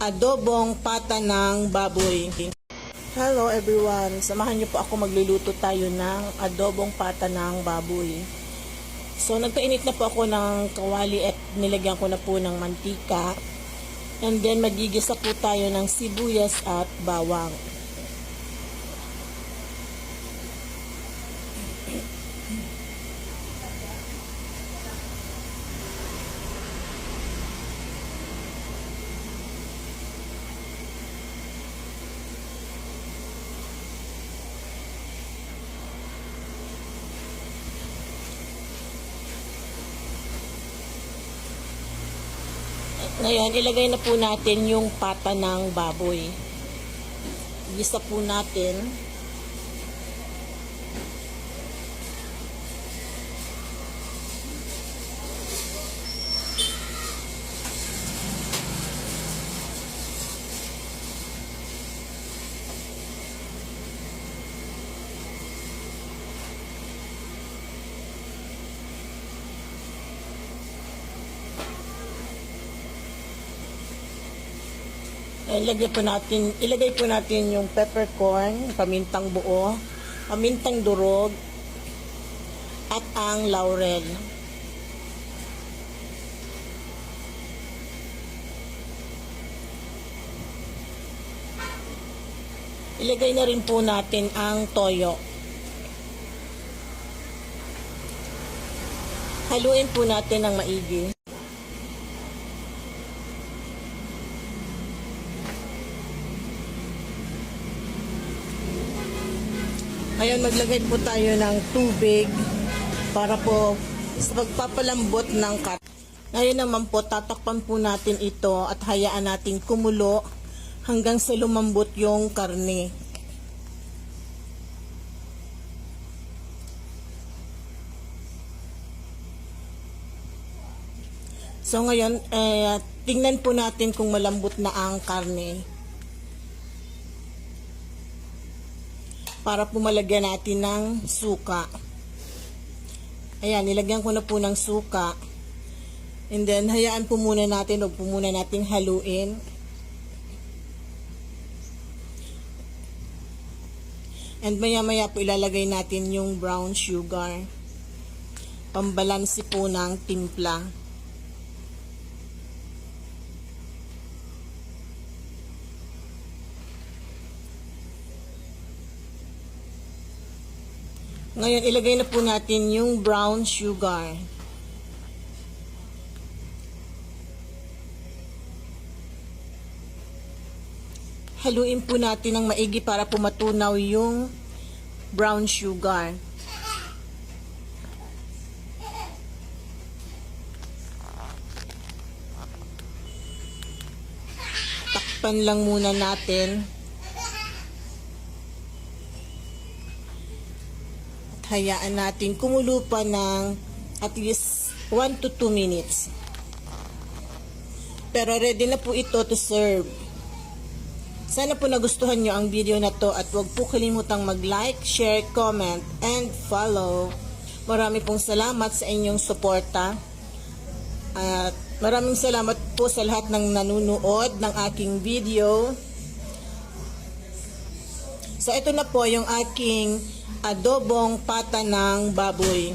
adobong pata ng baboy. Hello everyone, samahan niyo po ako magluluto tayo ng adobong pata ng baboy. So nagpainit na po ako ng kawali at nilagyan ko na po ng mantika. And then magigisa po tayo ng sibuyas at bawang. Ngayon, ilagay na po natin yung pata ng baboy. Gisa po natin. Ilagay po natin, ilagay po natin yung peppercorn, pamintang buo, pamintang durog, at ang laurel. Ilagay na rin po natin ang toyo. Haluin po natin ng maigi. Ngayon maglagay po tayo ng tubig para po sa pagpapalambot ng kat. Ngayon naman po tatakpan po natin ito at hayaan natin kumulo hanggang sa lumambot yung karne. So ngayon, eh, tingnan po natin kung malambot na ang karne. Para pumalagyan natin ng suka. Ayan, nilagyan ko na po ng suka. And then, hayaan po muna natin, huwag po muna natin haluin. And maya maya po ilalagay natin yung brown sugar. Pambalansi po ng timpla. Ngayon, ilagay na po natin yung brown sugar. Haluin po natin ng maigi para po matunaw yung brown sugar. Takpan lang muna natin. Hayaan natin kumulo pa ng at least 1 to 2 minutes. Pero ready na po ito to serve. Sana po nagustuhan nyo ang video na to at huwag po kalimutang mag-like, share, comment, and follow. Marami pong salamat sa inyong suporta. At maraming salamat po sa lahat ng nanunood ng aking video. So ito na po yung aking adobong pata ng baboy.